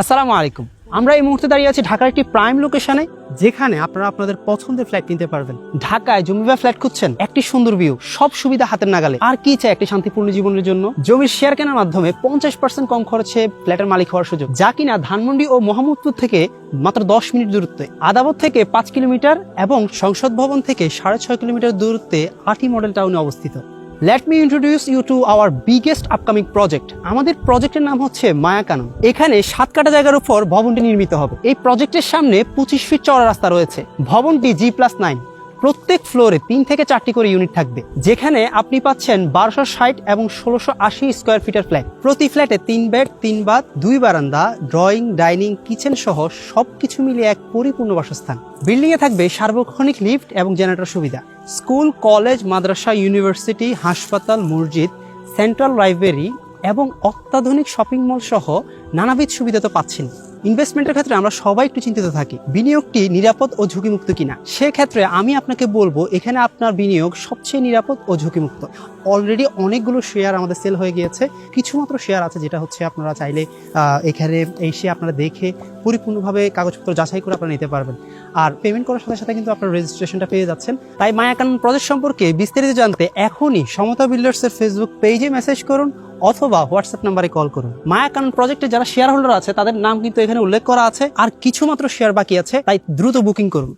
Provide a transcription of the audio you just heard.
আসসালামু আলাইকুম। আমরা এই মুহূর্তে দাঁড়িয়ে আছি ঢাকার একটি প্রাইম লোকেশনে যেখানে আপনারা আপনাদের পছন্দের ফ্ল্যাট কিনতে পারবেন। ঢাকায় জমি বা ফ্ল্যাট খুঁজছেন, একটি সুন্দর ভিউ সব সুবিধা হাতের নাগালে। আর কি চাই একটি শান্তিপূর্ণ জীবনের জন্য? জমির শেয়ার কেনার মাধ্যমে পঞ্চাশ পার্সেন্ট কম খরচে ফ্ল্যাটের মালিক হওয়ার সুযোগ। যা কিনা ধানমন্ডি ও মোহাম্মদপুর থেকে মাত্র দশ মিনিট দূরত্বে। আদাবত থেকে পাঁচ কিলোমিটার এবং সংসদ ভবন থেকে সাড়ে ছয় কিলোমিটার দূরত্বে আটি মডেল টাউনে অবস্থিত। Let me introduce you to our biggest upcoming project আমাদের প্রজেক্টের নাম হচ্ছে মায়াকানন এখানে সাত কাটা জায়গার উপর ভবনটি নির্মিত হবে। এই প্রজেক্টের সামনে পঁচিশ ফিট চড়া রাস্তা রয়েছে। ভবনটি জি প্লাস নাইন প্রত্যেক ফ্লোরে তিন থেকে চারটি করে ইউনিট থাকবে, যেখানে আপনি পাচ্ছেন বারোশো ষাট এবং ষোলোশো আশি স্কোয়ার ফিটের ফ্ল্যাট। প্রতি ফ্ল্যাটে তিন বেড, তিন বাথ, দুই বারান্দা, ড্রয়িং, ডাইনিং, কিচেন সহ সবকিছু মিলিয়ে এক পরিপূর্ণ বাসস্থান। বিল্ডিং এ থাকবে সার্বক্ষণিক লিফট এবং জেনারেটর সুবিধা। স্কুল, কলেজ, মাদ্রাসা, ইউনিভার্সিটি, হাসপাতাল, মসজিদ, সেন্ট্রাল লাইব্রেরি এবং অত্যাধুনিক শপিং মল সহ নানাবিধ সুবিধা তো পাচ্ছেন ইনভেস্টমেন্টের ক্ষেত্রে আমরা সবাই একটু চিন্তিত থাকি, বিনিয়োগটি নিরাপদ ও ঝুঁকিমুক্ত কিনা। সেক্ষেত্রে আমি আপনাকে বলব, এখানে আপনার বিনিয়োগ সবচেয়ে নিরাপদ ও ঝুঁকিমুক্ত। অলরেডি অনেকগুলো শেয়ার আমাদের সেল হয়ে গিয়েছে কিছু মাত্র শেয়ার আছে যেটা হচ্ছে আপনারা চাইলে এখানে এসে আপনারা দেখে পরিপূর্ণভাবে কাগজপত্র যাচাই করে আপনারা নিতে পারবেন। আর পেমেন্ট করার সাথে সাথে কিন্তু আপনার রেজিস্ট্রেশনটা পেয়ে যাচ্ছেন। তাই মায়াকান প্রজেক্ট সম্পর্কে বিস্তারিত জানতে এখনই সমতা বিল্ডার্সের ফেসবুক পেজে মেসেজ করুন অথবা হোয়াটসঅ্যাপ নাম্বারে কল করুন। মায়া মায়াকানন প্রজেক্টে যারা শেয়ার হোল্ডার আছে, তাদের নাম কিন্তু এখানে উল্লেখ করা আছে, আর কিছু মাত্র শেয়ার বাকি আছে, তাই দ্রুত বুকিং করুন।